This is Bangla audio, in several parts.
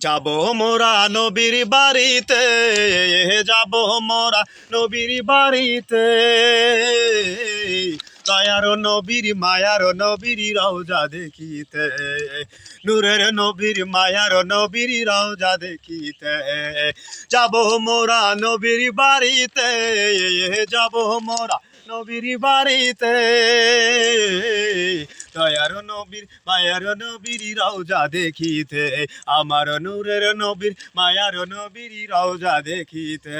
যাব মোরা নবীর বাড়িতে, যাব মোরা নবীর বাড়িতে। দয়ার নবীর, মায়ার নবীর রওজা দেখিতে, নূরের নবীর, মায়ার নবীর রওজা দেখিতে। যাব মোরা নবীর বাড়িতে, যাব মোরা নবীর বাড়িতে। দয়ার নবীর মায়ার নবীর রওজা দেখিতে, আমার নূরের নবীর মায়ার নবীর রওজা দেখিতে।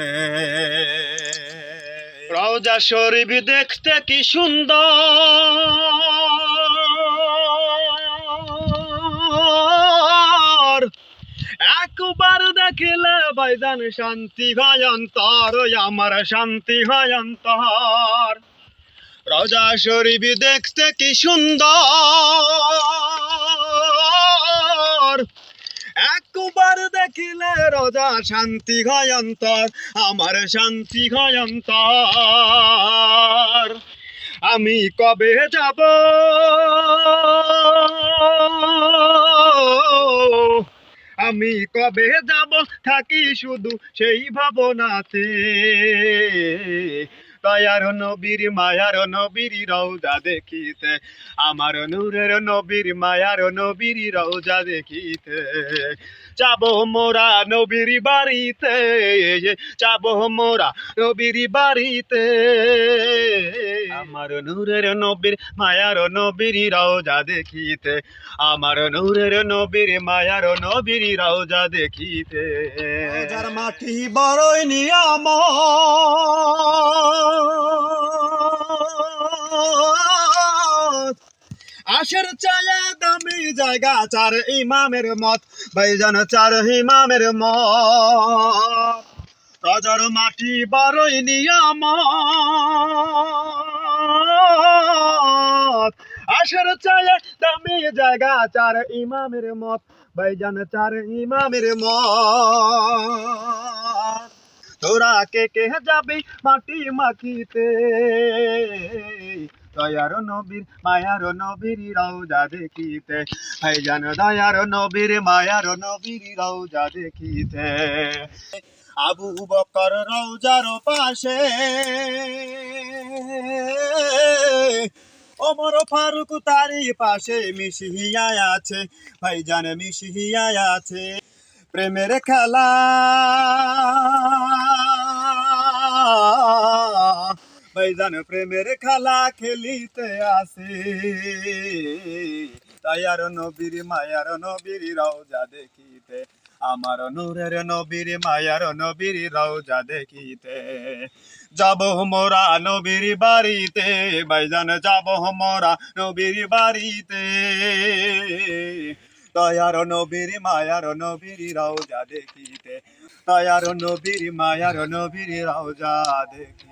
রওজা শরীফ দেখতে কি সুন্দর। একবার দেখিলে বাইদান শান্তি অন্তর আমার শান্তি অন্তর। রোজা শরীফ দেখতে কি সুন্দর। একবার দেখিলে রোজা শান্তি অন্তর আমার শান্তি অন্তর আমি কবে যাব? আমি কবে যাব? থাকি শুধু সেই ভাবনাতে। দয়ার নবীর মায়ার নবীর রৌজা দেখিতে, আমার নূরের নবীর মায়ার নবীর রৌজা দেখিতে। যাব মোরা নবীর বাড়িতে, যাব মোরা নবীর বাড়িতে। আমার নূরের নবীর মায়ার নবীর রওজা দেখিতে, আমার নূরের নবীর মায়ার নবীর রওজা দেখিতে। যার মাটি বড়ই নিয়ম আশের চায়া দামি জায়গা চার ইমামের মত ভাইজান চার ইমামের মত। রাজার মাটি বড়ই নিয়ম আশের চায়া দামি জায়গা, চার ইমামের মত। ভাইজান, চার ইমামের মত। তোরা কে কে যাবি মাটি মাখিতে? দয়ার নবীর, মায়ার নবীর রওজা দেখিতে। ভাইজান, দয়ার নবীর, মায়ার নবীর রওজা দেখিতে। আবু বকর রওজার পাশে ওমর ফারুক তারি পাশে মিশিয়া আছে, ভাইজান মিশিয়া আছে। প্রেমের খেলা। ভাইজান প্রেমের খেলা খেলিতে আসে। তাইয়ার নবীর মায়ার নবীর রওজা দেখিতে আমার নূরের নবীর মায়ার নবীর রওজা দেখিতে। যাব মোরা নবীর বাড়িতে, ভাইজান, যাব মোরা নবীর বাড়িতে। দয়ার নবীর মায়ার নবীর রওজা দেখিতে, দয়ার নবীর মায়ার নবীর রওজা দেখি